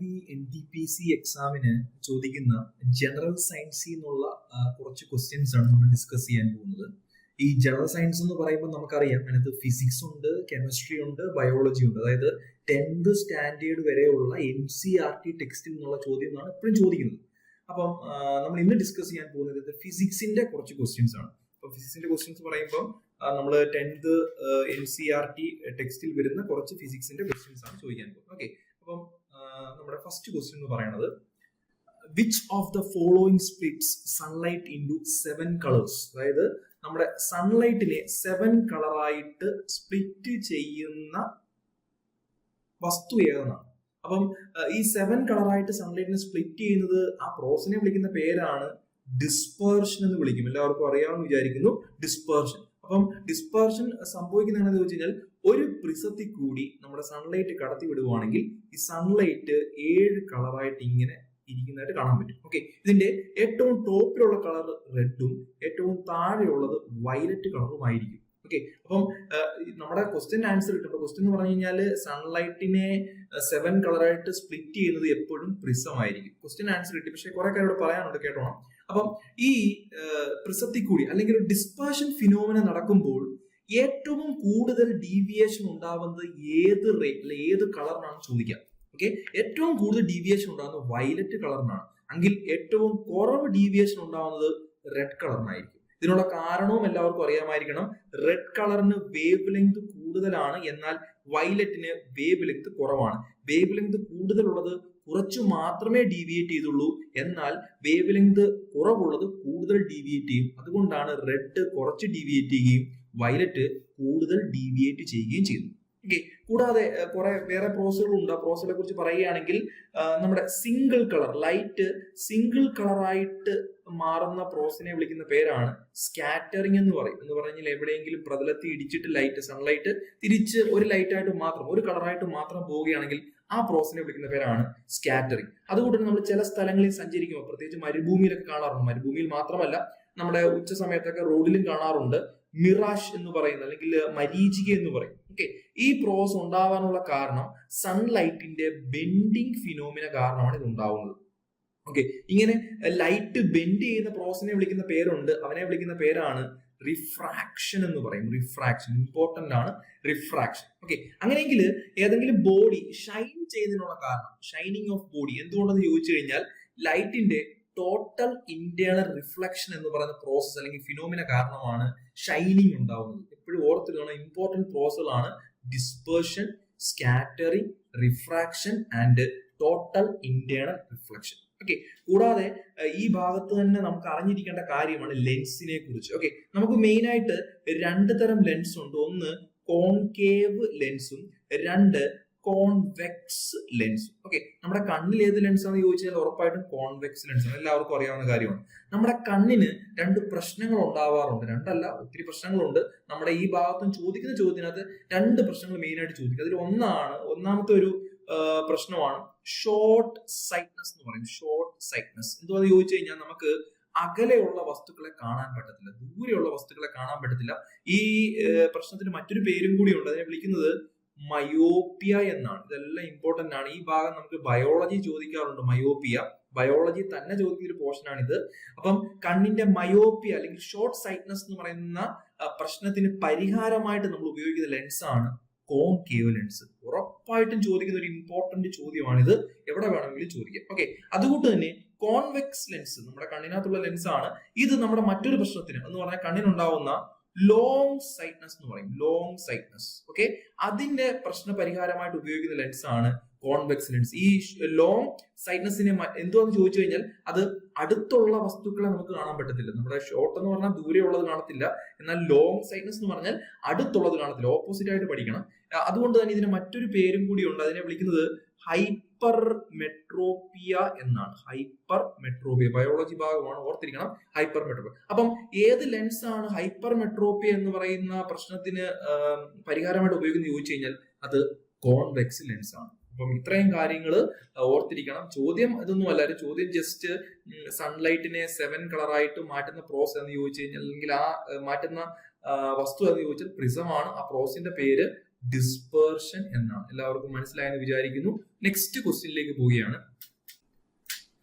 B N D P C എക്സാമിന് ചോദിക്കുന്ന general സയൻസിൽ നിന്നുള്ള കുറച്ച് ക്വസ്റ്റ്യൻസ് ആണ് നമ്മൾ ഡിസ്കസ് ചെയ്യാൻ പോകുന്നത്. ഈ ജനറൽ സയൻസ് എന്ന് പറയുമ്പോൾ നമുക്കറിയാം അതിനകത്ത് ഫിസിക്സ് ഉണ്ട് കെമിസ്ട്രി ഉണ്ട് ബയോളജി ഉണ്ട്. അതായത് ടെൻത്ത് സ്റ്റാൻഡേർഡ് വരെയുള്ള എൻ സി ആർ ടി ടെക്സ്റ്റിൽ നിന്നുള്ള ചോദ്യം എന്നാണ് എപ്പോഴും ചോദിക്കുന്നത്. അപ്പം നമ്മൾ ഇന്ന് ഡിസ്കസ് ചെയ്യാൻ പോകുന്നത് ഫിസിക്സിന്റെ കുറച്ച് ക്വസ്റ്റ്യൻസ് ആണ്. അപ്പൊ ഫിസിക്സിന്റെ ക്വസ്റ്റ്യൻസ് പറയുമ്പോൾ നമ്മൾ tenth N C R T ടെക്സ്റ്റിൽ വരുന്ന കുറച്ച് ഫിസിക്സിന്റെ ക്വസ്റ്റ്യൻസ് ആണ് ചോദിക്കാൻ പോകുന്നത്. ഓക്കെ അപ്പം നമ്മുടെ ഫസ്റ്റ് ക്വസ്റ്റ്യൻ എന്ന് പറയുന്നത് which of the following splits sunlight into seven colours അതായത് നമ്മുടെ സൺലൈറ്റിനെ സെവൻ കളറായിട്ട് സ്പ്ലിറ്റ് ചെയ്യുന്ന വസ്തു ഏതെന്നാണ്. അപ്പം ഈ സെവൻ കളറായിട്ട് സൺലൈറ്റിനെ സ്പ്ലിറ്റ് ചെയ്യുന്നത് ആ പ്രോസസിനെ വിളിക്കുന്ന പേരാണ് ഡിസ്പേർഷൻ എന്ന് വിളിക്കും. എല്ലാവർക്കും അറിയാമെന്ന് വിചാരിക്കുന്നു ഡിസ്പേർഷൻ അപ്പം ഡിസ്പേർഷൻ സംഭവിക്കുന്ന എന്താണെന്ന് ചോദിച്ചു കഴിഞ്ഞാൽ ഒരു പ്രിസത്തിൽ കൂടി നമ്മുടെ സൺലൈറ്റ് കടത്തി വിടുവാണെങ്കിൽ ഈ സൺലൈറ്റ് ഏഴ് കളറായിട്ട് ഇങ്ങനെ ഇരിക്കുന്നതായിട്ട് കാണാൻ പറ്റും. ഓക്കെ ഇതിന്റെ ഏറ്റവും ടോപ്പിലുള്ള കളർ റെഡും ഏറ്റവും താഴെയുള്ളത് വയലറ്റ് കളറുമായിരിക്കും ഓക്കെ അപ്പം നമ്മുടെ ക്വസ്റ്റ്യൻ ആൻസർ കിട്ടുമ്പോൾ ക്വസ്റ്റ്യൻ എന്ന് പറഞ്ഞു കഴിഞ്ഞാൽ സൺലൈറ്റിനെ സെവൻ കളറായിട്ട് സ്പ്ലിറ്റ് ചെയ്യുന്നത് എപ്പോഴും പ്രിസം ആയിരിക്കും ക്വസ്റ്റ്യൻ ആൻസർ കിട്ടി. പക്ഷേ കുറെ കാര്യം ഇവിടെ പറയാനുണ്ട് കേട്ടോണം. അപ്പം ഈ പ്രിസത്തിൽ കൂടി അല്ലെങ്കിൽ ഒരു ഡിസ്പാഷൻ ഫിനോമിന നടക്കുമ്പോൾ ഏറ്റവും കൂടുതൽ ഡീവിയേഷൻ ഉണ്ടാവുന്നത് ഏത് റേറ്റ് അല്ലെ ഏത് കളറിനാണ് ചോദിക്കുക. ഓക്കെ ഏറ്റവും കൂടുതൽ ഡീവിയേഷൻ ഉണ്ടാകുന്നത് വയലറ്റ് കളറിനാണ് എങ്കിൽ ഏറ്റവും കുറവ് ഡീവിയേഷൻ ഉണ്ടാവുന്നത് റെഡ് കളറിനായിരിക്കും ഇതിനുള്ള കാരണവും എല്ലാവർക്കും അറിയാമായിരിക്കണം. റെഡ് കളറിന് വേവ് ലെങ്ത് കൂടുതലാണ് എന്നാൽ വയലറ്റിന് വേവ് ലെങ്ത് കുറവാണ്. വേവ് ലെങ്ത് കൂടുതലുള്ളത് കുറച്ചു മാത്രമേ ഡീവിയേറ്റ് ചെയ്തുള്ളൂ. എന്നാൽ വേവ് ലെങ്ത് കുറവുള്ളത് കൂടുതൽ ഡീവിയേറ്റ് ചെയ്യും. അതുകൊണ്ടാണ് റെഡ് കുറച്ച് ഡീവിയേറ്റ് ചെയ്യുകയും വയലറ്റ് കൂടുതൽ ഡീവിയേറ്റ് ചെയ്യുകയും ചെയ്യുന്നു. ഓക്കെ കൂടാതെ കുറെ വേറെ പ്രോസസ്സുകളുണ്ട് ആ പ്രോസസ്സിനെ കുറിച്ച് പറയുകയാണെങ്കിൽ നമ്മുടെ സിംഗിൾ കളർ ലൈറ്റ് സിംഗിൾ കളറായിട്ട് മാറുന്ന പ്രോസസിനെ വിളിക്കുന്ന പേരാണ് സ്കാറ്ററിംഗ് എന്ന് പറയും. എന്ന് പറഞ്ഞാൽ എവിടെയെങ്കിലും പ്രതലത്തിൽ ഇടിച്ചിട്ട് ലൈറ്റ് സൺലൈറ്റ് തിരിച്ച് ഒരു ലൈറ്റായിട്ട് മാത്രം ഒരു കളറായിട്ട് മാത്രം പോവുകയാണെങ്കിൽ ആ പ്രോസസിനെ വിളിക്കുന്ന പേരാണ് സ്കാറ്ററിംഗ് അതുകൊണ്ട് നമ്മൾ ചില സ്ഥലങ്ങളിൽ സഞ്ചരിക്കുമ്പോൾ പ്രത്യേകിച്ച് മരുഭൂമിയിലൊക്കെ കാണാറുണ്ട്. മരുഭൂമിയിൽ മാത്രമല്ല നമ്മുടെ ഉച്ച സമയത്തൊക്കെ റോഡിലും കാണാറുണ്ട്. മിറാഷ് എന്ന് പറയുന്ന അല്ലെങ്കിൽ മരീചിക എന്ന് പറയും. ഓക്കെ ഈ പ്രോസ് ഉണ്ടാവാനുള്ള കാരണം സൺലൈറ്റിന്റെ ബെൻഡിങ് ഫിനോമിന കാരണമാണ് ഇത് ഉണ്ടാവുന്നത്. ഓക്കെ ഇങ്ങനെ ലൈറ്റ് ബെൻഡ് ചെയ്യുന്ന പ്രോസിനെ വിളിക്കുന്ന പേരുണ്ട്. അവനെ വിളിക്കുന്ന പേരാണ് റിഫ്രാക്ഷൻ എന്ന് പറയും. റിഫ്രാക്ഷൻ ഇമ്പോർട്ടന്റ് ആണ് റിഫ്രാക്ഷൻ ഓക്കെ അങ്ങനെയെങ്കിൽ ഏതെങ്കിലും ബോഡി ഷൈൻ ചെയ്യുന്നതിനുള്ള കാരണം ഷൈനിങ് ഓഫ് ബോഡി എന്തുകൊണ്ടെന്ന് ചോദിച്ചു കഴിഞ്ഞാൽ ലൈറ്റിന്റെ ടോട്ടൽ ഇന്റേണൽ റിഫ്ലക്ഷൻ എന്ന് പറയുന്ന പ്രോസസ് അല്ലെങ്കിൽ ഫിനോമിന കാരണമാണ് ഷൈനിങ് ഉണ്ടാവുന്നത്. എപ്പോഴും ഓർത്തിരിക്കണം important പ്രോസസ്സുകളാണ് dispersion scattering refraction and total internal reflection okay കൂടാതെ ഈ ഭാഗത്ത് തന്നെ നമുക്ക് അറിഞ്ഞിരിക്കേണ്ട കാര്യമാണ് ലെൻസിനെ കുറിച്ച്. ഓക്കെ നമുക്ക് മെയിൻ ആയിട്ട് രണ്ട് തരം ലെൻസ് ഉണ്ട്. ഒന്ന് കോൺകേവ് ലെൻസും രണ്ട് കോൺവെക്സ് ലെൻസ് ഓക്കെ നമ്മുടെ കണ്ണിൽ ഏത് ലെൻസ് ആണെന്ന് ചോദിച്ചാൽ ഉറപ്പായിട്ടും കോൺവെക്സ് ലെൻസ് ആണ്. എല്ലാവർക്കും അറിയാവുന്ന കാര്യമാണ്. നമ്മുടെ കണ്ണിന് രണ്ട് പ്രശ്നങ്ങൾ ഉണ്ടാവാറുണ്ട്. രണ്ടല്ല ഒത്തിരി പ്രശ്നങ്ങളുണ്ട്. നമ്മുടെ ഈ ഭാഗത്തും ചോദിക്കുന്ന ചോദ്യത്തിനകത്ത് രണ്ട് പ്രശ്നങ്ങൾ മെയിൻ ആയിട്ട് ചോദിക്കും. അതിൽ ഒന്നാണ് ഒന്നാമത്തെ ഒരു പ്രശ്നമാണ് ഷോർട്ട് സൈറ്റ്നസ് എന്ന് പറയും. ഷോർട്ട് സൈറ്റ്നസ് എന്തുവാന്ന് ചോദിച്ചു കഴിഞ്ഞാൽ നമുക്ക് അകലെയുള്ള വസ്തുക്കളെ കാണാൻ പറ്റത്തില്ല. ദൂരെയുള്ള വസ്തുക്കളെ കാണാൻ പറ്റത്തില്ല. ഈ പ്രശ്നത്തിന് മറ്റൊരു പേരും കൂടിയുണ്ട് അതിനെ വിളിക്കുന്നത് മയോപ്പിയ എന്നാണ്. ഇതെല്ലാം ഇമ്പോർട്ടന്റ് ആണ്. ഈ ഭാഗം നമുക്ക് ബയോളജി ചോദിക്കാറുണ്ട് മയോപ്പിയ. ബയോളജി തന്നെ ചോദിക്കുന്ന ഒരു പോർഷൻ ആണിത്. ഇത് അപ്പം കണ്ണിന്റെ മയോപ്പിയ അല്ലെങ്കിൽ ഷോർട്ട് സൈറ്റ്നസ് എന്ന് പറയുന്ന പ്രശ്നത്തിന് പരിഹാരമായിട്ട് നമ്മൾ ഉപയോഗിക്കുന്ന ലെൻസ് ആണ് കോൺകേവ് ലെൻസ് ഉറപ്പായിട്ടും ചോദിക്കുന്ന ഒരു ഇമ്പോർട്ടന്റ് ചോദ്യമാണിത്. എവിടെ വേണമെങ്കിലും ചോദിക്കാം. ഓക്കെ അതുകൊണ്ട് തന്നെ കോൺവെക്സ് ലെൻസ് നമ്മുടെ കണ്ണിനകത്തുള്ള ലെൻസ് ആണ്. ഇത് നമ്മുടെ മറ്റൊരു പ്രശ്നത്തിന് എന്ന് പറഞ്ഞാൽ കണ്ണിനുണ്ടാവുന്ന ലോങ് സൈറ്റ്നസ് എന്ന് പറയും. ലോങ് സൈറ്റ്നസ് ഓക്കെ അതിന്റെ പ്രശ്ന പരിഹാരമായിട്ട് ഉപയോഗിക്കുന്ന ലെൻസ് ആണ് കോൺവെക്സ് ലെൻസ് ഈ ലോങ് സൈറ്റ്നസിനെ എന്തുവാന്ന് ചോദിച്ചു കഴിഞ്ഞാൽ അത് അടുത്തുള്ള വസ്തുക്കളെ നമുക്ക് കാണാൻ പറ്റത്തില്ല. നമ്മുടെ ഷോർട്ട് എന്ന് പറഞ്ഞാൽ ദൂരെ ഉള്ളത് കാണത്തില്ല. എന്നാൽ ലോങ് സൈറ്റ്നസ് എന്ന് പറഞ്ഞാൽ അടുത്തുള്ളത് കാണത്തില്ല. ഓപ്പോസിറ്റ് ആയിട്ട് പഠിക്കണം. അതുകൊണ്ട് തന്നെ ഇതിന് മറ്റൊരു പേരും കൂടി ഉണ്ട്. അതിനെ വിളിക്കുന്നത് ഹൈപ്പർ മെട്രോപ്പിയ എന്നാണ്. ഹൈപ്പർ മെട്രോപ്പിയ ബയോളജി ഭാഗമാണ് ഓർത്തിരിക്കണം. ഹൈപ്പർ മെട്രോപ്പിയ അപ്പം ഏത് ലെൻസ് ആണ് ഹൈപ്പർ മെട്രോപ്പിയ എന്ന് പറയുന്ന പ്രശ്നത്തിന് പരിഹാരമായിട്ട് ഉപയോഗിക്കുന്നത് ചോദിച്ചു കഴിഞ്ഞാൽ അത് കോൺവെക്സ് ലെൻസ് ആണ്. അപ്പം ഇത്രയും കാര്യങ്ങൾ ഓർത്തിരിക്കണം. ചോദ്യം ഇതൊന്നും അല്ല. ചോദ്യം ജസ്റ്റ് സൺലൈറ്റിനെ സെവൻ കളറായിട്ട് മാറ്റുന്ന പ്രോസ് എന്ന് ചോദിച്ചു കഴിഞ്ഞാൽ അല്ലെങ്കിൽ ആ മാറ്റുന്ന വസ്തു എന്ന് ചോദിച്ചാൽ പ്രിസമാണ് ആ പ്രോസിന്റെ പേര് ഡിസ്പേർഷൻ എന്നാണ്. എല്ലാവർക്കും മനസ്സിലായെന്ന് വിചാരിക്കുന്നു. നെക്സ്റ്റ് ക്വസ്റ്റ്യനിലേക്ക് പോവുകയാണ്.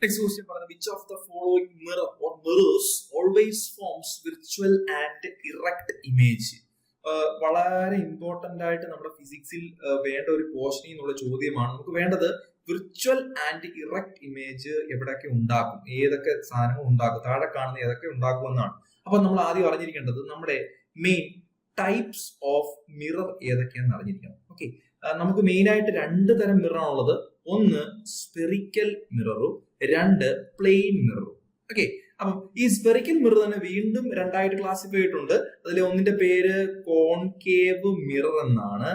നെക്സ്റ്റ് ക്വസ്റ്റ്യൻ പറയുന്നത് which of the following mirror or mirrors always forms virtual and erect image വളരെ ഇമ്പോർട്ടന്റ് ആയിട്ട് നമ്മുടെ ഫിസിക്സിൽ വേണ്ട ഒരു പോർഷൻ എന്നുള്ള ചോദ്യമാണ്. നമുക്ക് വേണ്ടത് വിർച്വൽ ആൻഡ് ഇറക്ട് ഇമേജ് എവിടെയൊക്കെ ഉണ്ടാക്കും ഏതൊക്കെ സാധനങ്ങൾ ഉണ്ടാക്കും താഴെ കാണുന്ന ഏതൊക്കെ ഉണ്ടാക്കും എന്നാണ്. അപ്പൊ നമ്മൾ ആദ്യം അറിഞ്ഞിരിക്കേണ്ടത് നമ്മുടെ മെയിൻ ടൈപ്സ് ഓഫ് മിറർ ഏതൊക്കെയാണെന്ന് അറിഞ്ഞിരിക്കണം. ഓക്കെ നമുക്ക് മെയിൻ ആയിട്ട് രണ്ട് തരം മിറർ ആണുള്ളത് ഒന്ന് സ്പെറിക്കൽ മിററും രണ്ട് പ്ലെയിൻ മിററും ഓക്കെ അപ്പം ഈ സ്പെറിക്കൽ മിറർ തന്നെ വീണ്ടും രണ്ടായിട്ട് ക്ലാസിഫൈ ചെയ്തിട്ടുണ്ട്. അതിൽ ഒന്നിന്റെ പേര് കോൺകേവ് മിറർ എന്നാണ്.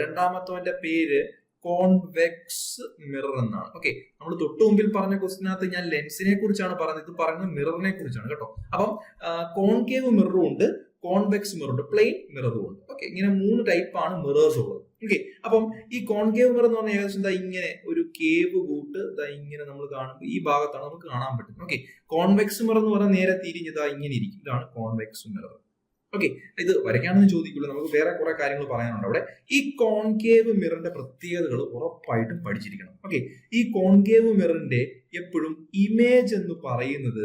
രണ്ടാമത്തവന്റെ പേര് കോൺവെക്സ് മിറർ എന്നാണ്. ഓക്കെ നമ്മൾ തൊട്ടു മുമ്പിൽ പറഞ്ഞ ക്വസ്റ്റിനകത്ത് ഞാൻ ലെൻസിനെ കുറിച്ചാണ് പറഞ്ഞത്. ഇത് പറയുന്നത് മിററിനെ കുറിച്ചാണ് കേട്ടോ. അപ്പം കോൺകേവ് മിററും ഉണ്ട് കോൺവെക്സ് മിററുണ്ട് പ്ലെയിൻ മിററും ഉണ്ട്. ഓക്കെ ഇങ്ങനെ മൂന്ന് ടൈപ്പാണ് മിറേഴ്സ് ഉള്ളത്. ഓക്കെ അപ്പം ഈ കോൺകേവ് മിറർ എന്ന് പറഞ്ഞാൽ ഏകദേശം ഇതാ ഇങ്ങനെ ഒരു കേവ് കൂട്ട് ഇതാ ഇങ്ങനെ നമ്മൾ കാണുമ്പോൾ ഈ ഭാഗത്താണ് നമുക്ക് കാണാൻ പറ്റുന്നത്. ഓക്കെ കോൺവെക്സ് മിറർ എന്ന് പറഞ്ഞാൽ നേരെ തിരിഞ്ഞതാ ഇങ്ങനെ ഇരിക്കും. ഇതാണ് കോൺവെക്സ് മിറർ ഓക്കെ ഇത് വരയ്ക്കാണെന്ന് ചോദിക്കുള്ളൂ നമുക്ക് വേറെ കുറെ കാര്യങ്ങൾ പറയാനുണ്ട് അവിടെ. ഈ കോൺകേവ് മിററിന്റെ പ്രത്യേകതകൾ ഉറപ്പായിട്ടും പഠിച്ചിരിക്കണം. ഓക്കെ ഈ കോൺകേവ് മിററിന്റെ എപ്പോഴും ഇമേജ് എന്ന് പറയുന്നത്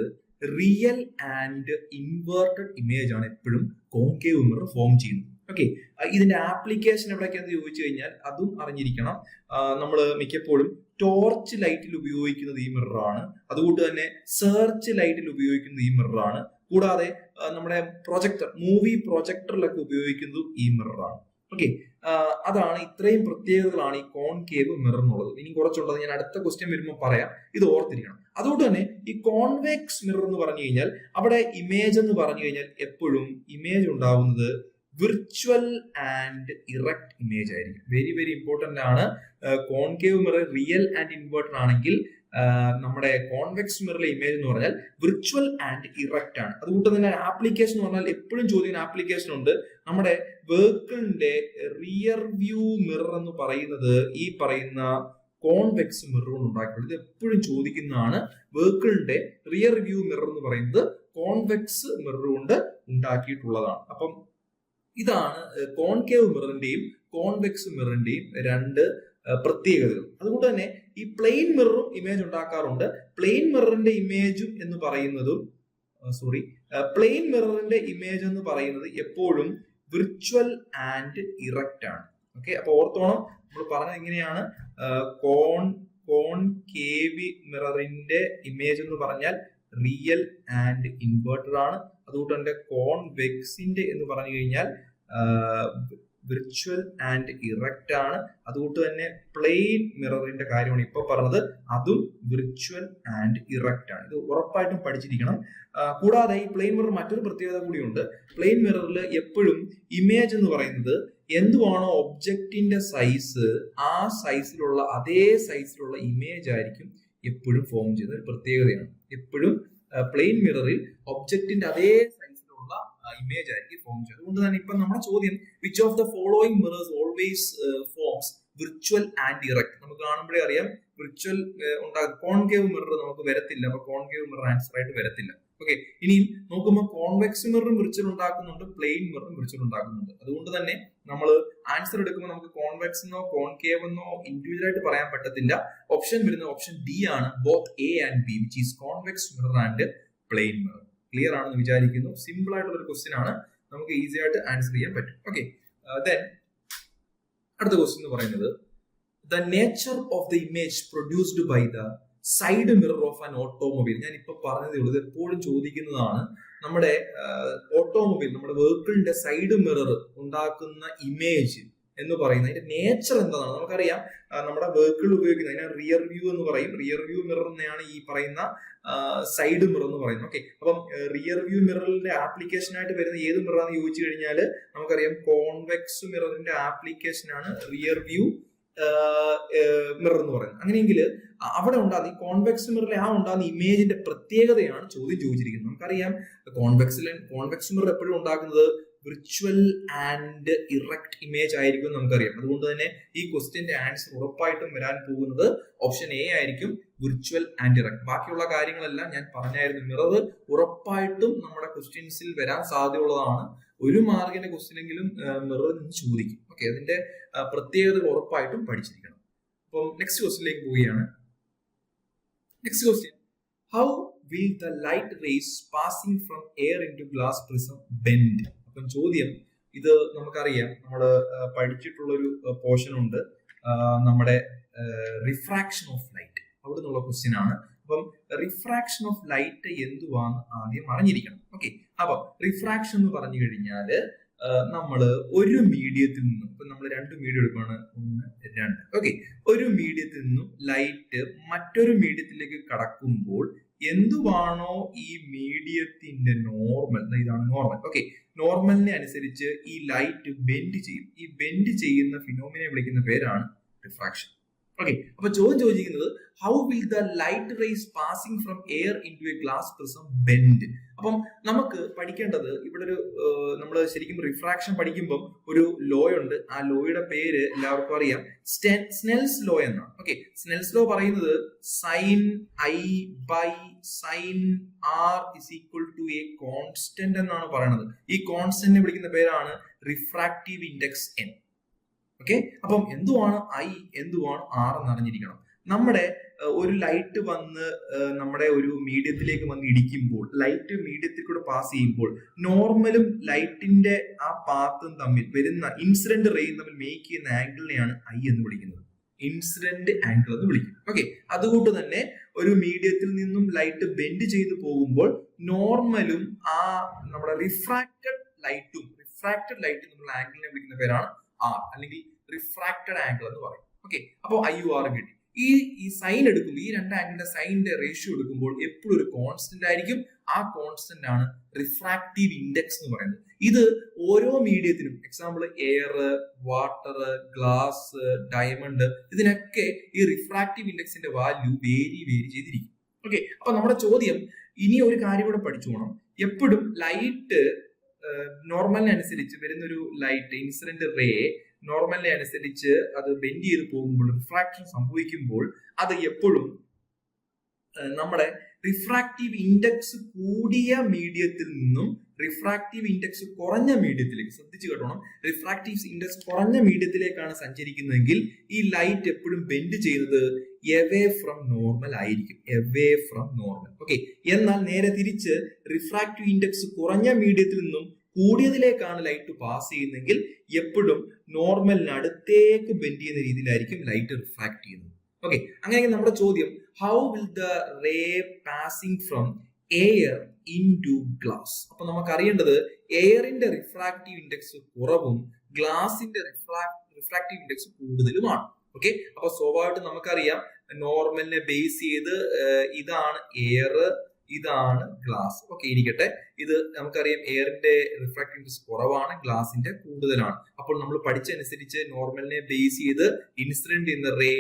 റിയൽ ആൻഡ് ഇൻവേർട്ടഡ് ഇമേജ് ആണ് എപ്പോഴും കോൺകേവ് മിറർ ഫോം ചെയ്യുന്നത്. ഓക്കെ ഇതിന്റെ ആപ്ലിക്കേഷൻ എവിടേക്കാന്ന് ചോദിച്ചു കഴിഞ്ഞാൽ അതും അറിഞ്ഞിരിക്കണം. നമ്മൾ മിക്കപ്പോഴും ടോർച്ച് ലൈറ്റിൽ ഉപയോഗിക്കുന്നത് ഈ മിററാണ് അതുകൊണ്ട് തന്നെ സെർച്ച് ലൈറ്റിൽ ഉപയോഗിക്കുന്നത് ഈ മിററാണ് കൂടാതെ നമ്മുടെ പ്രൊജക്ടർ മൂവി പ്രൊജക്ടറിലൊക്കെ ഉപയോഗിക്കുന്നത് ഈ മിററാണ് ഓക്കെ അതാണ് ഇത്രയും പ്രത്യേകതകളാണ് ഈ കോൺകേവ് മിറർ എന്നുള്ളത്. ഇനി കുറച്ചുള്ളത് ഞാൻ അടുത്ത ക്വസ്റ്റ്യൻ വരുമ്പോൾ പറയാം. ഇത് ഓർത്തിരിക്കണം. അതുകൊണ്ട് തന്നെ ഈ കോൺവെക്സ് മിറർ എന്ന് പറഞ്ഞു കഴിഞ്ഞാൽ അവിടെ ഇമേജ് എന്ന് പറഞ്ഞു കഴിഞ്ഞാൽ എപ്പോഴും ഇമേജ് ഉണ്ടാവുന്നത് വിർച്വൽ ആൻഡ് ഇറക്ട് ഇമേജ് ആയിരിക്കും. വെരി വെരി ഇമ്പോർട്ടന്റ് ആണ്. Concave mirror real and inverter ആണെങ്കിൽ നമ്മുടെ കോൺവെക്സ് മിററിലെ ഇമേജ് എന്ന് പറഞ്ഞാൽ വിർച്വൽ ആൻഡ് ഇറക്റ്റ് ആണ്. അതുകൊണ്ട് തന്നെ ആപ്ലിക്കേഷൻ എന്ന് പറഞ്ഞാൽ എപ്പോഴും ചോദിക്കുന്ന ആപ്ലിക്കേഷൻ ഉണ്ട്. നമ്മുടെ വെഹിക്കിളിന്റെ റിയർ വ്യൂ മിറർ എന്ന് പറയുന്നത് ഈ പറയുന്ന കോൺവെക്സ് മിറർ കൊണ്ട് ഉണ്ടാക്കിയിട്ടുള്ളത്. ഇത് എപ്പോഴും ചോദിക്കുന്നതാണ് വെഹിക്കിളിന്റെ റിയർ വ്യൂ മിറർ എന്ന് പറയുന്നത് കോൺവെക്സ് മിറർ കൊണ്ട് ഉണ്ടാക്കിയിട്ടുള്ളതാണ്. അപ്പം ഇതാണ് കോൺകേവ് മിററിന്റെയും കോൺവെക്സ് മിററിന്റെയും രണ്ട് പ്രത്യേകതകൾ. അതുകൊണ്ട് തന്നെ ഈ പ്ലെയിൻ മിററും ഇമേജ് ഉണ്ടാക്കാറുണ്ട്. പ്ലെയിൻ മിററിന്റെ ഇമേജും എന്ന് പറയുന്നതും സോറി പ്ലെയിൻ മിററിന്റെ ഇമേജ് എന്ന് പറയുന്നത് എപ്പോഴും വിർച്വൽ ആൻഡ് ഇറക്റ്റ് ആണ്. ഓക്കെ അപ്പൊ ഓർത്തോണം നമ്മൾ പറഞ്ഞത് എങ്ങനെയാണ് കോൺ കോൺ കേവി മിററിന്റെ ഇമേജ് എന്ന് പറഞ്ഞാൽ റിയൽ ആൻഡ് ഇൻവേർട്ടഡ് ആണ്. അതുകൊണ്ട് തന്നെ കോൺവെക്സിന്റെ എന്ന് പറഞ്ഞു കഴിഞ്ഞാൽ വിർച്വൽ ആൻഡ് ഇറക്റ്റ് ആണ്. അതുകൊണ്ട് തന്നെ പ്ലെയിൻ മിററിന്റെ കാര്യമാണ് ഇപ്പൊ പറഞ്ഞത്. അതും വിർച്വൽ ആൻഡ് ഇറക്റ്റ് ആണ്. ഇത് ഉറപ്പായിട്ടും പഠിച്ചിരിക്കണം. കൂടാതെ ഈ പ്ലെയിൻ മിറർ മറ്റൊരു പ്രത്യേകത കൂടിയുണ്ട്. പ്ലെയിൻ മിററിൽ എപ്പോഴും ഇമേജ് എന്ന് പറയുന്നത് എന്തുവാണോ ഒബ്ജക്റ്റിന്റെ സൈസ് ആ സൈസിലുള്ള അതേ സൈസിലുള്ള ഇമേജ് ആയിരിക്കും എപ്പോഴും ഫോം ചെയ്യുന്ന ഒരു പ്രത്യേകതയാണ്. എപ്പോഴും പ്ലെയിൻ മിററിൽ ഒബ്ജക്റ്റിന്റെ അതേ സൈസിലുള്ള ഇമേജ് ആയിരിക്കും ഫോം ചെയ്യുന്നത് അതുകൊണ്ട് തന്നെ ഇപ്പൊ നമ്മുടെ ചോദ്യം which of the following mirrors always forms virtual and erect നമുക്ക് കാണുമ്പോഴേ അറിയാം വിർച്വൽ ഉണ്ടാകും കോൺകേവ് മിറർ നമുക്ക് വരത്തില്ല. അപ്പൊ കോൺകേവ് മിറർ ആൻസർ ആയിട്ട് വരത്തില്ല. ഓക്കെ ഇനി നോക്കുമ്പോൾ കോൺവെക്സ് മിററും വിർച്വൽ ഉണ്ടാക്കുന്നുണ്ട് പ്ലെയിൻ മിററും വിർച്വൽ ഉണ്ടാക്കുന്നുണ്ട് അതുകൊണ്ട് തന്നെ നമ്മൾ ആൻസർ എടുക്കുമ്പോൾ നമുക്ക് കോൺവെക്സ് എന്നോ കോൺകേവ് എന്നോ ഇൻഡിവിജ്വൽ ആയിട്ട് പറയാൻ പറ്റത്തില്ല. ഓപ്ഷൻ വരുന്ന ഓപ്ഷൻ ഡി ആണ് both A and B which is convex mirror and plane mirror clear ആണെന്ന് വിചാരിക്കുന്നു. സിമ്പിൾ ആയിട്ടുള്ള ഒരു ക്വസ്റ്റ്യൻ ആണ്. നമുക്ക് ഈസി ആയിട്ട് ആൻസർ ചെയ്യാൻ പറ്റും. ഓക്കെ ദെൻ അടുത്ത ക്വസ്റ്റ്യൻ എന്ന് പറയുന്നത് the nature of the image produced by the side mirror of an automobile ഞാൻ ഇപ്പൊ പറഞ്ഞതേ ഉള്ളൂ എപ്പോഴും ചോദിക്കുന്നതാണ് നമ്മുടെ ഓട്ടോമൊബൈൽ നമ്മുടെ വെഹിക്കിളിന്റെ സൈഡ് മിറർ ഉണ്ടാക്കുന്ന ഇമേജ് എന്ന് പറയുന്നത് അതിന്റെ നേച്ചർ എന്താണ്? നമുക്കറിയാം നമ്മുടെ വെഹിക്കിൾ ഉപയോഗിക്കുന്ന അതിനെ റിയർ വ്യൂ എന്ന് പറയും. റിയർ വ്യൂ മിറർ തന്നെയാണ് ഈ പറയുന്ന സൈഡ് മിറർ എന്ന് പറയുന്നത്. ഓക്കെ അപ്പം റിയർ വ്യൂ മിററിന്റെ ആപ്ലിക്കേഷൻ ആയിട്ട് വരുന്ന ഏത് മിററാന്ന് ചോദിച്ചു കഴിഞ്ഞാൽ നമുക്കറിയാം കോൺവെക്സ് മിററിന്റെ ആപ്ലിക്കേഷൻ ആണ് റിയർ വ്യൂ മിറർ എന്ന് പറയുന്നത്. അങ്ങനെയെങ്കിൽ അവിടെ ഉണ്ടാകുന്ന ഈ കോൺവെക്സ് മിററിൽ ആ ഉണ്ടാകുന്ന ഇമേജിന്റെ പ്രത്യേകതയാണ് ചോദ്യം ചോദിച്ചിരിക്കുന്നത്. നമുക്കറിയാം കോൺവെക്സിലെ കോൺവെക്സ് മിറർ എപ്പോഴും ഉണ്ടാക്കുന്നത് വിർച്വൽ ആൻഡ് ഇറക്റ്റ് ഇമേജ് ആയിരിക്കും നമുക്കറിയാം. അതുകൊണ്ട് തന്നെ ഈ ക്വസ്റ്റ്യന്റെ ആൻസർ ഉറപ്പായിട്ടും വരാൻ പോകുന്നത് ഓപ്ഷൻ എ ആയിരിക്കും വിർച്വൽ ആൻഡ് ഇറക്റ്റ് ബാക്കിയുള്ള കാര്യങ്ങളെല്ലാം ഞാൻ പറഞ്ഞായിരുന്നു. മിറർ ഉറപ്പായിട്ടും നമ്മുടെ ക്വസ്റ്റ്യൻസിൽ വരാൻ സാധ്യതയുള്ളതാണ്. ഒരു മാർക്കിന്റെ ക്വസ്റ്റ്യൻ എങ്കിലും മിററിൽ നിന്ന് ചോദിക്കും. ഓക്കെ അതിന്റെ പ്രത്യേകതകൾ ഉറപ്പായിട്ടും പഠിച്ചിരിക്കണം. അപ്പം നെക്സ്റ്റ് ക്വസ്റ്റ്യനിലേക്ക് പോവുകയാണ്. Question how will the light rays passing from air into glass prism bend അപ്പം ചോദ്യം ഇത് നമുക്കറിയാം. നമ്മൾ പഠിച്ചിട്ടുള്ള ഒരു പോർഷൻ ഉണ്ട്. നമ്മുടെ റിഫ്രാക്ഷൻ ഓഫ് ലൈറ്റ് അവിടെ നിന്നുള്ള ക്വസ്റ്റ്യൻ ആണ്. അപ്പം റിഫ്രാക്ഷൻ ഓഫ് ലൈറ്റ് എന്തുവാന്ന് ആദ്യം അറിഞ്ഞിരിക്കണം. ഓക്കെ അപ്പം റിഫ്രാക്ഷൻ എന്ന് പറഞ്ഞു കഴിഞ്ഞാൽ നമ്മൾ ഒരു മീഡിയത്തിൽ നിന്നും ഇപ്പൊ നമ്മൾ രണ്ട് മീഡിയം എടുക്കുകയാണ് ഒന്ന് രണ്ട്. ഓക്കെ ഒരു മീഡിയത്തിൽ നിന്നും ലൈറ്റ് മറ്റൊരു മീഡിയത്തിലേക്ക് കടക്കുമ്പോൾ എന്തുവാണോ ഈ മീഡിയത്തിന്റെ നോർമൽ ഇതാണ് നോർമൽ ഓക്കെ നോർമലിനെ അനുസരിച്ച് ഈ ലൈറ്റ് ബെൻഡ് ചെയ്യും. ഈ ബെൻഡ് ചെയ്യുന്ന ഫിനോമിനെ വിളിക്കുന്ന പേരാണ് റിഫ്രാക്ഷൻ ഓക്കെ അപ്പൊ ചോദ്യം ചോദിക്കുന്നത് how will the light rays passing from air into a glass prism bend അപ്പം നമുക്ക് പഠിക്കേണ്ടത് ഇവിടെ ഒരു നമ്മൾ ശരിക്കും റിഫ്രാക്ഷൻ പഠിക്കുമ്പം ഒരു ലോ ഉണ്ട്. ആ ലോയുടെ പേര് എല്ലാവർക്കും അറിയാം. സ്നെൽസ് ലോ എന്നാണ്. ഓക്കെ സ്നെൽസ് ലോ പറയുന്നത് sine i by sine r is equal to a constant എന്നാണ് പറയുന്നത് ഈ കോൺസ്റ്റന്റിനെ വിളിക്കുന്ന പേരാണ് റിഫ്രാക്റ്റീവ് ഇൻഡെക്സ് എൻ ഓക്കെ അപ്പം എന്തുവാണ് ഐ എന്തുവാണ് ആർ എന്ന് അറിഞ്ഞിരിക്കണം. നമ്മുടെ ഒരു ലൈറ്റ് വന്ന് നമ്മുടെ ഒരു മീഡിയത്തിലേക്ക് വന്ന് ഇടിക്കുമ്പോൾ ലൈറ്റ് മീഡിയത്തിൽ കൂടെ പാസ് ചെയ്യുമ്പോൾ നോർമലും ലൈറ്റിന്റെ ആ പാത്തും തമ്മിൽ വരുന്ന ഇൻസിഡന്റ് റേയും തമ്മിൽ മേക്ക് ചെയ്യുന്ന ആംഗിളിനെയാണ് ഐ എന്ന് വിളിക്കുന്നത്. ഇൻസിഡന്റ് ആംഗിൾ എന്ന് വിളിക്കും. ഓക്കെ അതുകൊണ്ട് തന്നെ ഒരു മീഡിയത്തിൽ നിന്നും ലൈറ്റ് ബെൻഡ് ചെയ്ത് പോകുമ്പോൾ നോർമലും ആ നമ്മുടെ റിഫ്രാക്റ്റഡ് ലൈറ്റും റിഫ്രാക്റ്റഡ് ലൈറ്റും നമ്മൾ ആംഗിളിനെ വിളിക്കുന്ന പേരാണ് ആർ അല്ലെങ്കിൽ റിഫ്രാക്റ്റഡ് ആംഗിൾ എന്ന് പറയും. ഓക്കെ അപ്പോൾ ഐ യു ആർ കിട്ടി. ഈ ഈ സൈൻ എടുക്കുമ്പോൾ ഈ രണ്ട് ആംഗിളിന്റെ സൈനിന്റെ റേഷ്യോ എടുക്കുമ്പോൾ എപ്പോഴും ഒരു കോൺസ്റ്റന്റ് ആയിരിക്കും. ആ കോൺസ്റ്റന്റ് ആണ് റിഫ്രാക്റ്റീവ് ഇൻഡെക്സ് എന്ന് പറയുന്നത്. ഇത് ഓരോ മീഡിയത്തിനും example air water glass diamond ഇതിനൊക്കെ ഈ റിഫ്രാക്റ്റീവ് ഇൻഡെക്സിന്റെ വാല്യൂ വേരി വേരി ചെയ്തിരിക്കും. ഓക്കെ അപ്പൊ നമ്മുടെ ചോദ്യം ഇനി ഒരു കാര്യം കൂടെ പഠിച്ചു പോകണം എപ്പോഴും ലൈറ്റ് നോർമലിനനുസരിച്ച് വരുന്നൊരു ലൈറ്റ് ഇൻസിഡന്റ് റേ നോർമലിനെ അനുസരിച്ച് അത് ബെൻഡ് ചെയ്ത് പോകുമ്പോൾ റിഫ്രാക്ഷൻ സംഭവിക്കുമ്പോൾ അത് എപ്പോഴും നമ്മുടെ റിഫ്രാക്റ്റീവ് ഇൻഡെക്സ് കൂടിയ മീഡിയത്തിൽ നിന്നും റിഫ്രാക്റ്റീവ് ഇൻഡെക്സ് കുറഞ്ഞ മീഡിയത്തിലേക്ക് ശ്രദ്ധിച്ചു കേട്ടോണം. റിഫ്രാക്റ്റീവ് ഇൻഡെക്സ് കുറഞ്ഞ മീഡിയത്തിലേക്കാണ് സഞ്ചരിക്കുന്നതെങ്കിൽ ഈ ലൈറ്റ് എപ്പോഴും ബെൻഡ് ചെയ്തത് എവേ ഫ്രം നോർമൽ ആയിരിക്കും. എവേ ഫ്രം നോർമൽ ഓക്കെ എന്നാൽ നേരെ തിരിച്ച് റിഫ്രാക്റ്റീവ് ഇൻഡെക്സ് കുറഞ്ഞ മീഡിയത്തിൽ നിന്നും കൂടിയതിലേക്കാണ് ലൈറ്റ് പാസ് ചെയ്യുന്നതെങ്കിൽ എപ്പോഴും നോർമലിന് അടുത്തേക്ക് ബെൻഡ് ചെയ്യുന്ന രീതിയിലായിരിക്കും ലൈറ്റ് റിഫ്രാക്ട് ചെയ്യുന്നത്. ഓക്കെ അങ്ങനെയെങ്കിൽ നമ്മുടെ ചോദ്യം how will the ray passing from air into glass അപ്പൊ നമുക്ക് അറിയേണ്ടത് എയറിന്റെ റിഫ്രാക്റ്റീവ് ഇൻഡെക്സ് കുറവും ഗ്ലാസിന്റെ റിഫ്രാക്റ്റീവ് ഇൻഡെക്സ് കൂടുതലുമാണ്. ഓക്കെ അപ്പൊ സ്വാഭാവികമായിട്ടും നമുക്കറിയാം നോർമലിനെ ബേസ് ചെയ്ത് ഇതാണ് എയർ ഇതാണ് ഗ്ലാസ് ഓക്കെ ഇരിക്കട്ടെ. ഇത് നമുക്കറിയാം എയറിന്റെ ഇൻഡെക്സ് കുറവാണ് ഗ്ലാസിന്റെ കൂടുതലാണ്. അപ്പോൾ നമ്മൾ പഠിച്ചനുസരിച്ച് നോർമലിനെ ബേസ് ചെയ്ത് ഇൻസിഡന്റ് ഇൻ റേ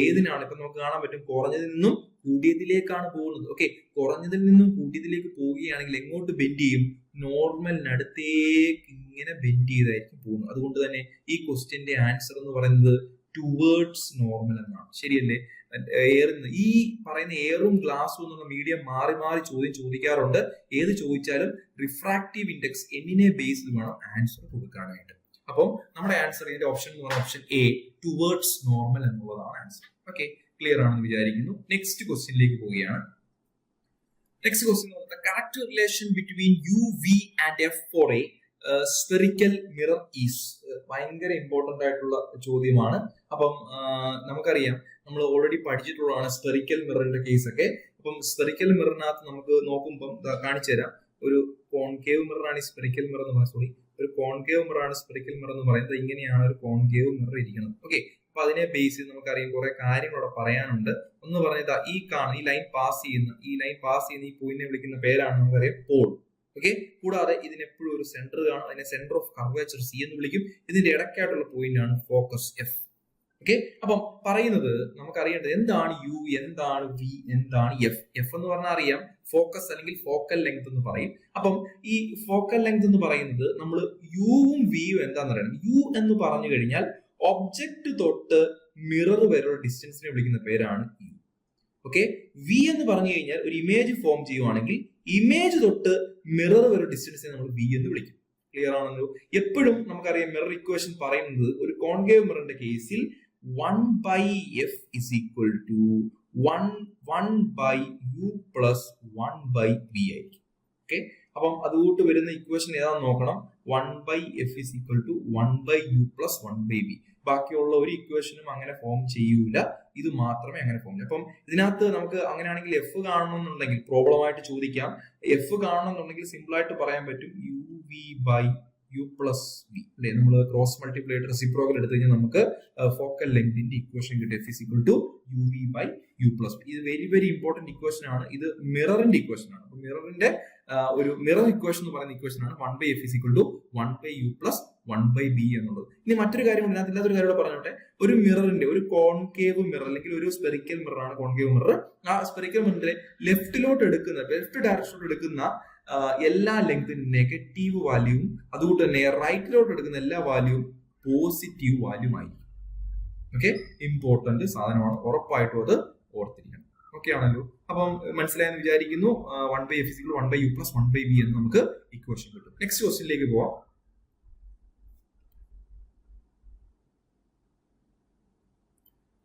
ഏതിനാണ്? ഇപ്പൊ നമുക്ക് കാണാൻ പറ്റും കുറഞ്ഞതിൽ നിന്നും കൂടിയതിലേക്കാണ് പോകുന്നത്. ഓക്കെ കുറഞ്ഞതിൽ നിന്നും കൂടിയതിലേക്ക് പോവുകയാണെങ്കിൽ എങ്ങോട്ട് ബെൻഡ് ചെയ്യും? നോർമലിനടുത്തേക്ക് ഇങ്ങനെ ബെൻഡ് ചെയ്തായിരിക്കും പോകുന്നത്. അതുകൊണ്ട് തന്നെ ഈ ക്വസ്റ്റ്യന്റെ ആൻസർ എന്ന് പറയുന്നത് ടുവേർഡ്സ് നോർമൽ എന്നാണ്. ശരിയല്ലേ? എയർ ഈ പറയുന്ന എയറും ഗ്ലാസും എന്നുള്ള മീഡിയം മാറി മാറി ചോദ്യം ചോദിക്കാറുണ്ട്. ഏത് ചോദിച്ചാലും റിഫ്രാക്റ്റീവ് ഇൻഡെക്സ് എന്നിനെ ബേസ്ഡ് വേണം ആൻസർ കൊടുക്കാനായിട്ട്. അപ്പം നമ്മുടെ ആൻസർ ഇതിന്റെ ഓപ്ഷൻ എന്ന് പറഞ്ഞ ഓപ്ഷൻ എ ടുവേർഡ്സ് നോർമൽ എന്നുള്ളതാണ് ആൻസർ ഓക്കെ ക്ലിയർ ആണെന്ന് വിചാരിക്കുന്നു. നെക്സ്റ്റ് ക്വസ്റ്റ്യനിലേക്ക് പോവുകയാണ്. Next question correct relation between U V and F for a spherical mirror is ഭയങ്കര ഇമ്പോർട്ടന്റ് ആയിട്ടുള്ള ചോദ്യമാണ്. അപ്പം നമുക്കറിയാം നമ്മൾ ഓൾറെഡി പഠിച്ചിട്ടുള്ളതാണ് സ്പെറിക്കൽ മിററിന്റെ കേസ് ഒക്കെ. അപ്പം സ്പെറിക്കൽ മിററിനകത്ത് നമുക്ക് നോക്കുമ്പം കാണിച്ചു തരാം. ഒരു കോൺകേവ് മിററാണ് ഈ സ്പെറിക്കൽ മിറർ എന്ന് പറയുന്നത്. സോറി ഒരു കോൺകേവ് മിററാണ് സ്പെറിക്കൽ മിറർ എന്ന് പറയുന്നത്. ഇങ്ങനെയാണ് ഒരു കോൺകേവ് മിറർ ഇരിക്കുന്നത്. ഓക്കെ അപ്പൊ അതിനെ ബേസ് ചെയ്ത് നമുക്കറിയാം കുറെ കാര്യങ്ങൾ അവിടെ പറയാനുണ്ട്. ഒന്ന് പറഞ്ഞാൽ ഈ കാണുന്ന ഈ ലൈൻ പാസ് ചെയ്യുന്ന ഈ ലൈൻ പാസ് ചെയ്യുന്ന ഈ പോയിന്റിനെ വിളിക്കുന്ന പേരാണ് നമുക്കറിയാം പോൾ ഓക്കെ കൂടാതെ ഇതിന് എപ്പോഴും ഒരു സെന്റർ കാണും. അതിനെ സെന്റർ ഓഫ് കർവേച്ചർ സി എന്ന് വിളിക്കും. ഇതിന്റെ ഇടയ്ക്കായിട്ടുള്ള പോയിന്റ് ആണ് ഫോക്കസ് എഫ് ഓക്കെ അപ്പം പറയുന്നത് നമുക്കറിയേണ്ടത് എന്താണ് യു എന്താണ് വി എന്താണ് എഫ് എഫ് എന്ന് പറഞ്ഞാൽ അറിയാം ഫോക്കസ് അല്ലെങ്കിൽ ഫോക്കൽ ലെങ്ത് എന്ന് പറയും. അപ്പം ഈ ഫോക്കൽ ലെങ്ത് എന്ന് പറയുന്നത് നമ്മൾ യുവും വിയും എന്താന്ന് പറയണം യു എന്ന് പറഞ്ഞു കഴിഞ്ഞാൽ ഒബ്ജക്റ്റ് തൊട്ട് മിറർ വരെയുള്ള ഡിസ്റ്റൻസിനെ വിളിക്കുന്ന പേരാണ് യു ഓക്കെ വി എന്ന് പറഞ്ഞു കഴിഞ്ഞാൽ ഒരു ഇമേജ് ഫോം ചെയ്യുവാണെങ്കിൽ ഇമേജ് തൊട്ട് മിറർ വരെ ഡിസ്റ്റൻസിനെ നമ്മൾ വി എന്ന് വിളിക്കും. ക്ലിയർ ആണല്ലോ? എപ്പോഴും നമുക്കറിയാം മിറർ ഇക്വേഷൻ പറയുന്നത് ഒരു കോൺകേവ് മിററിന്റെ കേസിൽ one by f is equal to one one by u plus one by v ആയിരിക്കും. ഓക്കെ അപ്പം അതുകൂട്ട് വരുന്ന ഇക്വേഷൻ ഏതാണെന്ന് നോക്കണം? One by f is equal to one by u plus one by v ബാക്കിയുള്ള ഒരു ഇക്വേഷനും അങ്ങനെ ഫോം ചെയ്യൂല. ഇത് മാത്രമേ അങ്ങനെ ഫോം ചെയ്യൂ. അപ്പം ഇതിനകത്ത് നമുക്ക് അങ്ങനെയാണെങ്കിൽ എഫ് കാണണമെന്നുണ്ടെങ്കിൽ പ്രോബ്ലം ആയിട്ട് ചോദിക്കാം. എഫ് കാണണമെന്നുണ്ടെങ്കിൽ സിമ്പിൾ ആയിട്ട് പറയാൻ പറ്റും. U v by u plus v അല്ലെ? നമ്മൾ ക്രോസ് മൾട്ടിപ്ലൈഡ് റെസിപ്രോക്കൽ എടുത്തു കഴിഞ്ഞാൽ നമുക്ക് ഫോക്കൽ ലെങ്തിന്റെ ഇക്വേഷൻ കിട്ടിയ physical to u v by u plus ഇത് വെരി വെരി ഇമ്പോർട്ടന്റ് ഇക്വേഷൻ ആണ്. ഇത് മിററിന്റെ ഇക്വേഷൻ ആണ്. മിററിന്റെ ഒരു മിറർ ഇക്വേഷൻ എന്ന് പറയുന്ന ഇക്വേഷൻ ആണ് one by f is equal to one by u plus one by v എന്നുള്ളത്. ഇനി മറ്റൊരു കാര്യം ഇതിനകത്ത് ഇല്ലാത്തൊരു കാര്യം പറഞ്ഞോട്ടെ. ഒരു മിററിന്റെ ഒരു കോൺകേവ് മിറർ അല്ലെങ്കിൽ ഒരു സ്പെറിക്കൽ മിറർ ആണ് കോൺകേവ് മിറർ ആ സ്പെറിക്കൽ മിററിന്റെ ലെഫ്റ്റിലോട്ട് എടുക്കുന്ന ലെഫ്റ്റ് ഡയറക്ഷനിലോട്ട് എടുക്കുന്ന എല്ലാ ലെങ്ത് നെഗറ്റീവ് വാല്യൂവും അതുകൊണ്ട് തന്നെ റൈറ്റിലോട്ട് എടുക്കുന്ന എല്ലാ വാല്യൂവും പോസിറ്റീവ് വാല്യൂ ആയിരിക്കും. ഓക്കെ ഇമ്പോർട്ടന്റ് സാധനമാണ്. ഉറപ്പായിട്ടും അത് ഓർത്തിരിക്കണം. ഓക്കെ ആണല്ലോ? അപ്പം മനസ്സിലായെന്ന് വിചാരിക്കുന്നു. One by f one by u plus one by v എന്ന് നമുക്ക് ഇക്വേഷൻ കിട്ടും. നെക്സ്റ്റ് ക്വസ്റ്റിനിലേക്ക് പോവാം.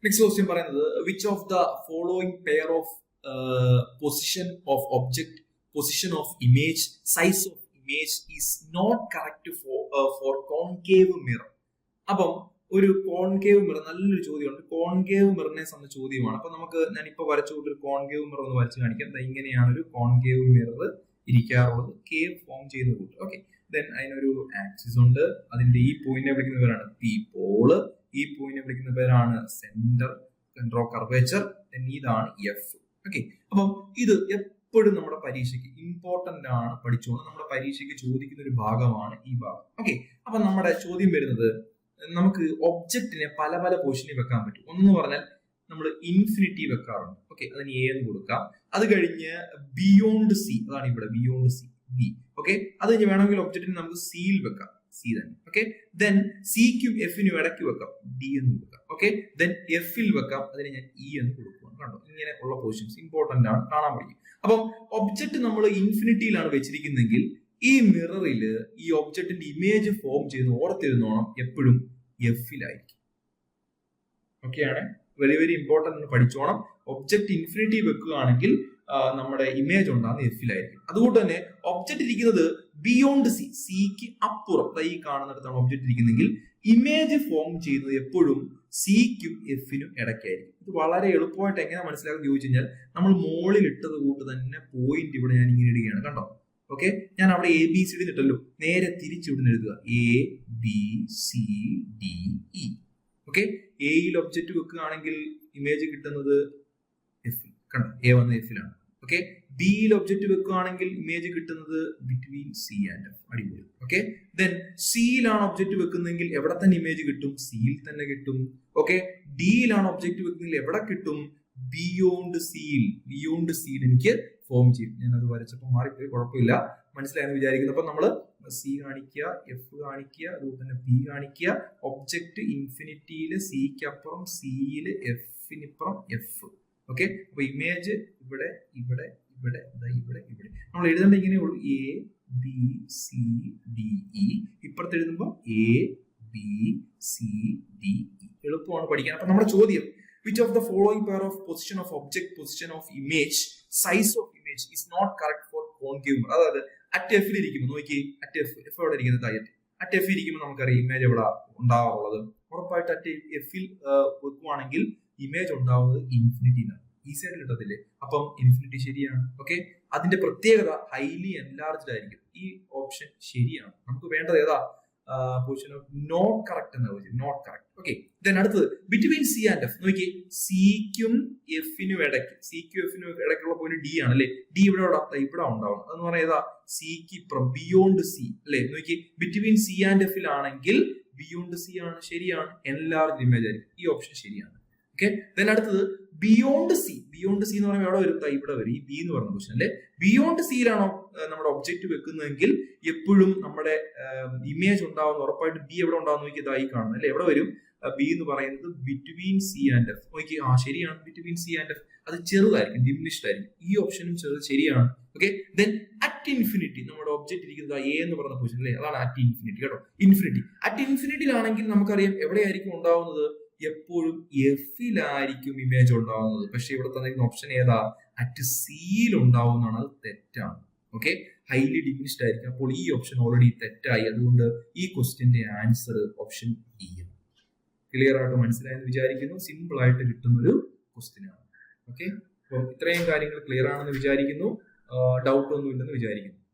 നെക്സ്റ്റ് ക്വസ്റ്റ്യൻ പറയുന്നത് which of the following pair of position of object position of image size of image is not correct for for concave mirror അപ്പം ഒരു concave mirror നല്ലൊരു ചോദ്യമുണ്ട്. കോൺകേവ് മിററിനെ സംബന്ധിച്ച ചോദ്യമാണ്. അപ്പൊ നമുക്ക് ഞാൻ ഇപ്പൊ വരച്ചുകൊണ്ട് ഒരു കോൺകേവ് മിറർ ഒന്ന് വരച്ച് കാണിക്കാം. ഇങ്ങനെയാണ് ഒരു കോൺകേവ് മിറർ ഇരിക്കാറുള്ളത്. കേവ് ഫോം ചെയ്ത് കൂട്ട് ഓക്കെ ദെൻ അതിനൊരു ആക്സിസ് ഉണ്ട്. അതിന്റെ ഈ പോയിന്റിനെ വിളിക്കുന്ന പേരാണ് പി പോൾ ഈ പോയിന്റിനെ വിളിക്കുന്ന പേരാണ് സെന്റർ ഓഫ് കർവേച്ചർ ദെൻ ഇതാണ് എഫ് ഓക്കെ അപ്പം ഇത് എപ്പോഴും നമ്മുടെ പരീക്ഷയ്ക്ക് ഇമ്പോർട്ടന്റ് ആണ് പഠിച്ചുകൊണ്ട് നമ്മുടെ പരീക്ഷയ്ക്ക് ചോദിക്കുന്ന ഒരു ഭാഗമാണ് ഈ ഭാഗം. ഓക്കെ അപ്പൊ നമ്മുടെ ചോദ്യം വരുന്നത് നമുക്ക് ഒബ്ജക്റ്റിനെ പല പല പൊസിഷനിൽ വെക്കാൻ പറ്റും. ഒന്നെന്ന് പറഞ്ഞാൽ നമ്മൾ ഇൻഫിനിറ്റി വെക്കാറുണ്ട്. ഓക്കെ അതിന് എ എന്ന് കൊടുക്കാം. അത് കഴിഞ്ഞ് ബിയോണ്ട് സി അതാണ് ഇവിടെ ബിയോണ്ട് സി ബി ഓക്കെ അത് കഴിഞ്ഞ് വേണമെങ്കിൽ ഒബ്ജക്റ്റിന് നമുക്ക് സിയിൽ വെക്കാം. സി തന്നെ. ഓക്കെ ദെൻ സിക്കും എഫിനും ഇടയ്ക്ക് വെക്കാം. ഡി എന്ന് കൊടുക്കാം. ഓക്കെ ദെൻ എഫിൽ വെക്കാം. അതിന് ഞാൻ ഇ എന്ന് കൊടുക്കുകയാണ് കണ്ടോ? ഇങ്ങനെ ഉള്ള പൊസിഷൻസ് ഇമ്പോർട്ടന്റ് ആണ്. കാണാൻ പഠിക്കും അപ്പം ഒബ്ജക്റ്റ് നമ്മൾ ഇൻഫിനിറ്റിയിലാണ് വെച്ചിരിക്കുന്നതെങ്കിൽ ഈ മിററിൽ ഈ ഒബ്ജക്റ്റിന്റെ ഇമേജ് ഫോം ചെയ്യുന്ന ഓർത്തിരുന്നോണം എപ്പോഴും എഫിലായിരിക്കും ഓക്കെയാണ് വെരി വെരി ഇമ്പോർട്ടന്റ് എന്ന് പഠിച്ചോണം. ഒബ്ജക്റ്റ് ഇൻഫിനിറ്റി വെക്കുകയാണെങ്കിൽ നമ്മുടെ ഇമേജ് ഉണ്ടാകുന്ന എഫിലായിരിക്കും അതുകൊണ്ട് തന്നെ ഒബ്ജക്റ്റ് ഇരിക്കുന്നത് ബിയോണ്ട് സി സിക്ക് അപ്പുറം. ഈ കാണുന്നിടത്താണ് ഒബ്ജക്റ്റ് ഇരിക്കുന്നെങ്കിൽ ഇമേജ് ഫോം ചെയ്യുന്നത് എപ്പോഴും സിക്കും എഫിനും ഇടയ്ക്കായിരിക്കും. ഇത് വളരെ എളുപ്പമായിട്ട് എങ്ങനെ മനസ്സിലാക്കാൻ ചോദിച്ചു കഴിഞ്ഞാൽ നമ്മൾ മുകളിൽ ഇട്ടത് കൂട്ട് തന്നെ പോയിന്റ് ഇവിടെ ഞാൻ ഇങ്ങനെ ഇടുകയാണ്. കണ്ടോ? ഓക്കെ ഞാൻ അവിടെ എ ബി സി ഡി ഇട്ടല്ലോ. നേരെ തിരിച്ച് ഇവിടുന്ന് എഴുതുക. A B C D E okay എയിൽ ഒബ്ജക്റ്റ് വെക്കുകയാണെങ്കിൽ ഇമേജ് കിട്ടുന്നത് എഫിൽ കണ്ടോ? എ വന്ന എഫിലാണ് ഓക്കെ ബിയിൽ ഒബ്ജക്റ്റ് വെക്കുകയാണെങ്കിൽ ഇമേജ് കിട്ടുന്നത് ബിറ്റ്വീൻ സി ആൻഡ് എഫ് അടിപൊളി. ഓക്കെ ദെൻ സിയിലാണ് ഒബ്ജക്റ്റ് വെക്കുന്നതെങ്കിൽ എവിടെ തന്നെ ഇമേജ് കിട്ടും? സിയിൽ തന്നെ കിട്ടും. ഓക്കെ ഡിയിലാണ് ഒബ്ജക്റ്റ് വെക്കുന്നതെങ്കിൽ എവിടെ കിട്ടും? ബിയോണ്ട് സിയിൽ ബിയോണ്ട് സിയിൽ എനിക്ക് ഫോം ചെയ്യും. ഞാൻ അത് വരച്ചപ്പോൾ മാറിപ്പോയി. കുഴപ്പമില്ല. മനസ്സിലായെന്ന് വിചാരിക്കുന്നു. അപ്പൊ നമ്മൾ സി കാണിക്കുക എഫ് കാണിക്കുക അതുപോലെ തന്നെ ബി കാണിക്കുക. ഒബ്ജക്റ്റ് ഇൻഫിനിറ്റിയിൽ സിക്ക് അപ്പുറം സിയിൽ എഫിനിപ്പുറം എഫ് ഓക്കെ അപ്പൊ ഇമേജ് ഇവിടെ ഇവിടെ ഇവിടെ ഇവിടെ ഇവിടെ. നമ്മൾ എഴുതേണ്ട ഇങ്ങനെ ഉള്ളൂ. A B C D E ഇപ്പുറത്ത് എഴുതുമ്പോൾ A B C D E എളുപ്പമാണ് പഠിക്കാൻ. അപ്പൊ നമ്മുടെ ചോദ്യം which of the following pair of position of object position of image size of image is not correct for concave mirror അതായത് at എഫിൽ ഇരിക്കുമ്പോൾ നോക്കി അറ്റ് എഫ് എഫ് എവിടെ ഇരിക്കുന്നത് at അറ്റ് എഫ് ഇരിക്കുമ്പോൾ നമുക്കറിയാം ഇമേജ് എവിടെ ഉണ്ടാവാറുള്ളത്. ഉറപ്പായിട്ട് അറ്റ് എഫിൽ വെക്കുവാണെങ്കിൽ ഇമേജ് ഉണ്ടാവുന്നത് ഇൻഫിനിറ്റിയിലാണ് ഈ സൈഡിൽ കിട്ടത്തില്ലേ? അപ്പം ഇൻഫിനിറ്റി ശരിയാണ്. ഓക്കെ അതിന്റെ പ്രത്യേകത ഹൈലി എൻലാർജ്ഡ് ആയിരിക്കും. ഈ ഓപ്ഷൻ ശരിയാണ്. നമുക്ക് വേണ്ടത് ഏതാ? പൊസിഷൻ ഓഫ് നോട്ട് കറക്റ്റ് എന്ന position not correct okay then അടുത്തത് ബിറ്റ്വീൻ സി ആൻഡ് എഫ് നോക്കി സിക്കും എഫിനും ഇടയ്ക്ക് സിക്കും എഫിനും ഇടയ്ക്കുള്ള പോയിന്റ് ഡി ആണ് അല്ലെ? ഡി ഇവിടെ ഇവിടെ ഉണ്ടാവും. അതെന്ന് പറഞ്ഞാൽ ഏതാ? സിക്ക് ഇപ്പുറം ബിയോണ്ട് സി അല്ലെ? നോക്കി ബിറ്റ്വീൻ സി ആൻഡ് എഫിൽ ആണെങ്കിൽ ബിയോണ്ട് സി ആണ് ശരിയാണ്. എൻലാർജ് ഇമേജ് ആയിരിക്കും. ഈ ഓപ്ഷൻ ശരിയാണ്. ഓക്കെ ദെൻ അടുത്തത് ബിയോണ്ട് സി ബിയോണ്ട് സി എന്ന് പറയുമ്പോൾ എവിടെ വരും? ഇവിടെ വരും. ഈ ബി എന്ന് പറയുന്ന ക്വസ്റ്റൻ അല്ലെ? ബിയോണ്ട് സിയിലാണോ നമ്മുടെ ഒബ്ജക്റ്റ് വെക്കുന്നതെങ്കിൽ എപ്പോഴും നമ്മുടെ ഇമേജ് ഉണ്ടാവുന്ന ഉറപ്പായിട്ട് ബി എവിടെ ഉണ്ടാവുന്ന നോക്കി ഇതായി കാണുന്നത് അല്ലെ? എവിടെ വരും? ബി എന്ന് പറയുന്നത് ബിറ്റ്വീൻ സി ആൻഡ് എഫ് നോക്കി ആ ശരിയാണ് ബിറ്റ്വീൻ സി ആൻഡ് എഫ് അത് ചെറുതായിരിക്കും ഡിമിനിഷ്ഡ് ആയിരിക്കും. ഈ ഓപ്ഷനും ചെറുത് ശരിയാണ്. ഓക്കെ ദെൻ അറ്റ് ഇൻഫിനിറ്റി നമ്മുടെ ഒബ്ജക്റ്റ് ഇരിക്കുന്നത് എ എന്ന് പറയുന്ന പൊസിഷൻ അല്ലേ? അതാണ് അറ്റ് ഇൻഫിനിറ്റി കേട്ടോ. ഇൻഫിനിറ്റി അറ്റ് ഇൻഫിനിറ്റിയിലാണെങ്കിൽ നമുക്കറിയാം എവിടെയായിരിക്കും ഉണ്ടാവുന്നത്? എപ്പോഴും എഫിലായിരിക്കും ഇമേജ് ഉണ്ടാവുന്നത്. പക്ഷെ ഇവിടെ തന്നിരിക്കുന്ന ഓപ്ഷൻ ഏതാ? അറ്റ് സിയിൽ ഉണ്ടാവുന്നതാണ് അത് തെറ്റാണ്. ഓക്കെ ഹൈലി ഡിമിനിഷ്ഡ് ആയിരിക്കും. അപ്പോൾ ഈ ഓപ്ഷൻ ഓൾറെഡി തെറ്റായി. അതുകൊണ്ട് ഈ ക്വസ്റ്റ്യന്റെ ആൻസർ ഓപ്ഷൻ ഇ ക്ലിയർ ആയിട്ട് മനസ്സിലായെന്ന് വിചാരിക്കുന്നു. സിമ്പിൾ ആയിട്ട് കിട്ടുന്ന ഒരു ക്വസ്റ്റ്യൻ ആണ്. ഓക്കെ അപ്പം ഇത്രയും കാര്യങ്ങൾ ക്ലിയർ ആണെന്ന് വിചാരിക്കുന്നു. ഡൗട്ട് ഒന്നും ഇല്ലെന്ന് വിചാരിക്കുന്നു.